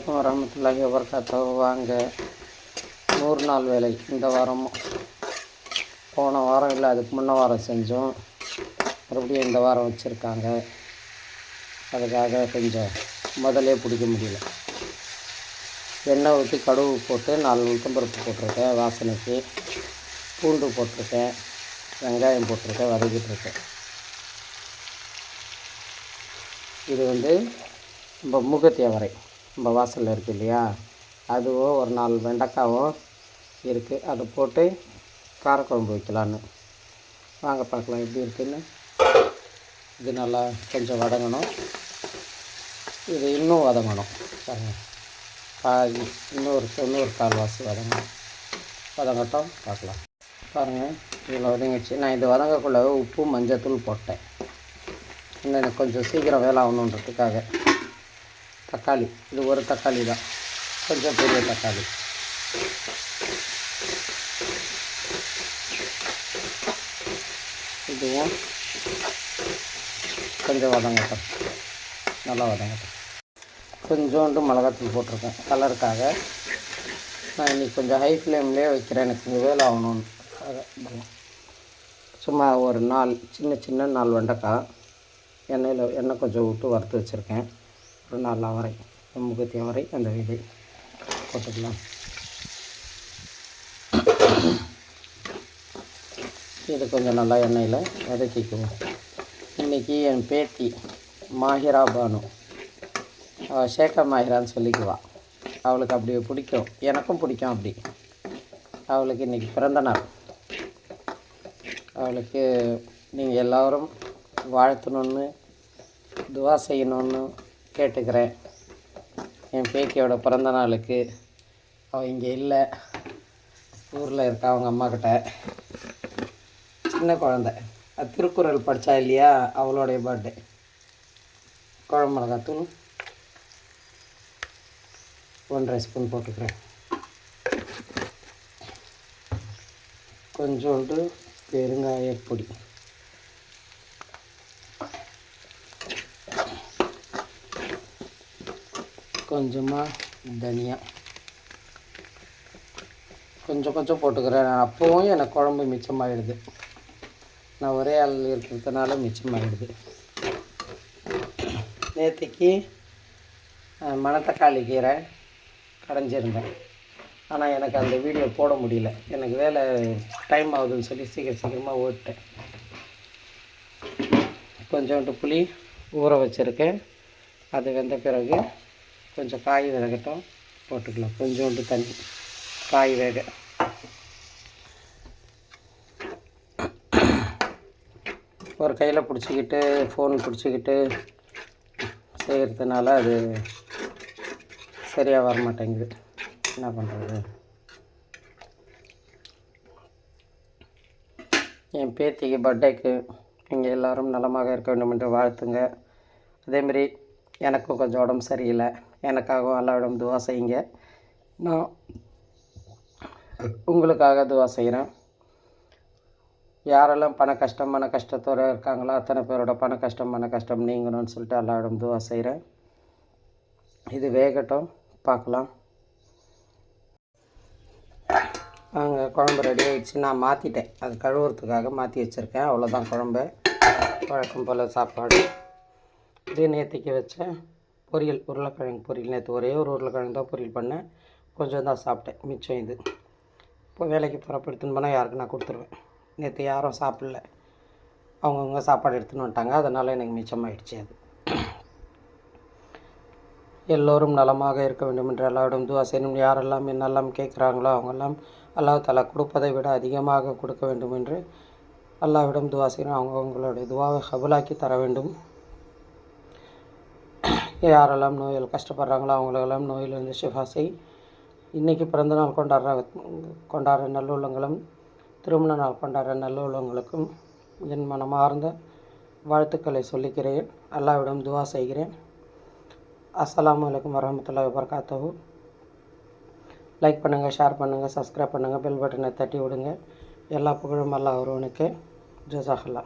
வலைக்கம் வரமத்துல்லாஹி வபர்காத்தோ வாங்க நூறு நாள் வேலை. இந்த வாரம் போன வாரம் இல்லை அதுக்கு முன்ன வாரம் செஞ்சோம். மறுபடியும் இந்த வாரம் வச்சுருக்காங்க. அதுக்காக கொஞ்சம் முதலே பிடிக்க முடியல. எண்ணெய் ஊற்றி கடுகு போட்டு நாலு உளுத்தம்பருப்பு போட்டிருக்கேன் வாசனைக்கு. பூண்டு போட்டிருக்கேன் வெங்காயம் போட்டிருக்கேன் வதக்கிட்டு இருக்கேன் இது வந்து நம்ம மூகத்தியவரை நம்ம வாசலில் இருக்குது இல்லையா? அதுவோ ஒரு நாலு வெண்டைக்காவோ இருக்குது அதை போட்டு காரக்குழம்பு வைக்கலான்னு. வாங்க பார்க்கலாம் எப்படி இருக்குன்னு. இது நல்லா கொஞ்சம் வதங்கணும். இது இன்னும் வதங்கணும். பாருங்கள் பாதி இன்னொரு இன்னொரு கால்வாசி வதங்கணும். வதங்கட்டும் பார்க்கலாம். பாருங்கள் இதில் வதங்கிச்சு நான் இது வதங்கக்குள்ளே உப்பு மஞ்சத்தூள் போட்டேன். இன்னும் எனக்கு கொஞ்சம் சீக்கிரம் வேலை ஆகணுன்றதுக்காக. தக்காளி. இது ஒரு தக்காளி தான். கொஞ்சம் பெரிய தக்காளி. இதுவும் கொஞ்சம் வதங்கட்டும். நல்லா வதங்கட்டும். கொஞ்சோண்டு மிளகாத்தூள் போட்டிருக்கேன். கலருக்காக நான் இன்றைக்கி கொஞ்சம் ஹை ஃப்ளேம்லேயே வைக்கிறேன். எனக்கு இங்கே வேலை ஆகணும்னு. சும்மா ஒரு நாள் சின்ன சின்ன நாலு வெண்டைக்காய். எண்ணெயில் எண்ணெய் கொஞ்சம் விட்டு வறுத்து வச்சுருக்கேன். ஒரு நாலு அவரை முகத்தி அவரை அந்த விதை போட்டுக்கலாம். இது கொஞ்சம் நல்லா எண்ணெயில் வதக்கிக்குவோம் இன்றைக்கி என் பேத்தி மாஹிரா பானு. அவள் ஷேகா மாஹிரான்னு சொல்லிக்குவாள் அவளுக்கு அப்படி பிடிக்கும். எனக்கும் பிடிக்கும் அப்படி. அவளுக்கு இன்றைக்கி பிறந்த நாள். அவளுக்கு நீங்கள் எல்லோரும் வாழ்த்தணுன்னு துவா செய்யணுன்னு கேட்டுக்கிறேன். என் பேக்கியோட பிறந்த நாளுக்கு. அவள் இங்கே இல்லை. ஊரில் இருக்கா அவங்க அம்மாக்கிட்ட சின்ன குழந்த. திருக்குறள் படித்தா இல்லையா? அவளுடைய பர்த்டே குழம்பு மிளகாத்தூள். ஒன்றரை ஸ்பூன் போட்டுக்கிறேன். கொஞ்சோண்டு பெருங்காயப்பொடி கொஞ்சமாக தனியா. கொஞ்சம் கொஞ்சம் போட்டுக்கிறேன். அப்போவும் எனக்கு குழம்பு மிச்சமாகிடுது நான் ஒரே ஆள் இருக்கிறதுனால மிச்சமாகிடுது நேற்றுக்கு மணத்தக்காளி கீரை கடைஞ்சிருந்தேன். ஆனால் எனக்கு அந்த வீடியோ போட முடியல. எனக்கு வேலை டைம் ஆகுதுன்னு சொல்லி சீக்கிரம் சீக்கிரமாக ஓட்டேன். கொஞ்சோண்டு புளி ஊற வச்சுருக்கேன். அது வெந்த பிறகு கொஞ்சம் காய் வேகட்டும் போட்டுக்கலாம். கொஞ்சோண்டு தண்ணி காய் வேக. ஒரு கையில் பிடிச்சிக்கிட்டு ஃபோன் பிடிச்சிக்கிட்டு செய்கிறதுனால அது சரியாக வர மாட்டேங்குது என்ன பண்ணுறது என் பேத்திக்கு பர்த்டேக்கு நீங்கள் எல்லோரும் நலமாக இருக்க வேண்டும் என்று வாழ்த்துங்க அதேமாரி எனக்கும் கொஞ்சம் உடம்பு சரியில்லை. எனக்காகவும் அல்லாவிடம் துவா செய்யுங்க. நான் உங்களுக்காக துவா செய்கிறேன் யாரெல்லாம் பண கஷ்டம் மன கஷ்டத்தோடு இருக்காங்களோ அத்தனை பேரோட பண கஷ்டம் மன கஷ்டம் நீங்கணும்னு சொல்லிட்டு அல்லாவிடம் துவா செய்கிறேன் இது வேகட்டும் பார்க்கலாம். அங்கே குழம்பு ரெடி ஆகிடுச்சு நான் மாற்றிட்டேன் அது கழுவுறதுக்காக மாற்றி வச்சுருக்கேன். அவ்வளோதான் குழம்பு. வழக்கம் போல் சாப்பாடு. இது நேற்றுக்கு வச்சேன். பொரியல் உருளைக்கிழங்கு பொரியல். நேற்று ஒரே ஒரு உருளைக்கிழங்கு தான் பொரியல் பண்ணேன். கொஞ்சம் தான் சாப்பிட்டேன். மிச்சம் இது. இப்போ வேலைக்கு போகிறப்ப எடுத்துன்னு போனால் யாருக்கு நான் கொடுத்துருவேன். நேற்று யாரும் சாப்பிடல. அவங்கவுங்க சாப்பாடு எடுத்துன்னு வந்துட்டாங்க. அதனால் எனக்கு மிச்சமாயிடுச்சு அது. எல்லோரும் நலமாக இருக்க வேண்டும் என்று எல்லாரிடம் துவா செய்யணும். யாரெல்லாம் என்னெல்லாம் கேட்குறாங்களோ அவங்கெல்லாம் அல்லாஹ் தலா கொடுப்பதை விட அதிகமாக கொடுக்க வேண்டும் என்று அல்லாவிடம் துவா செய்யணும். அவங்க அவங்களுடைய துவாவை ஹபுலாக்கி தர வேண்டும். யாரெல்லாம் நோயில் கஷ்டப்படுறாங்களோ அவங்களெல்லாம் நோயிலிருந்து ஷிஃபா செய். இன்றைக்கி பிறந்த நாள் கொண்டாடுற கொண்டாடுற நல்லுள்ளங்களும் திருமண நாள் கொண்டாடுற நல்லுள்ளங்களுக்கும் என் மனமார்ந்த வாழ்த்துக்களை சொல்லிக்கிறேன். அல்லாவிடம் துவா செய்கிறேன். அஸ்லாம் வலைக்கம் வரமத்துல்லா வபர்காத்தஹு. லைக் பண்ணுங்கள் ஷேர் பண்ணுங்கள் சப்ஸ்கிரைப் பண்ணுங்கள் பெல் பட்டனை தட்டி விடுங்க. எல்லா புகழும் அல்லா ஒருவனுக்கு. ஜசாஹல்லா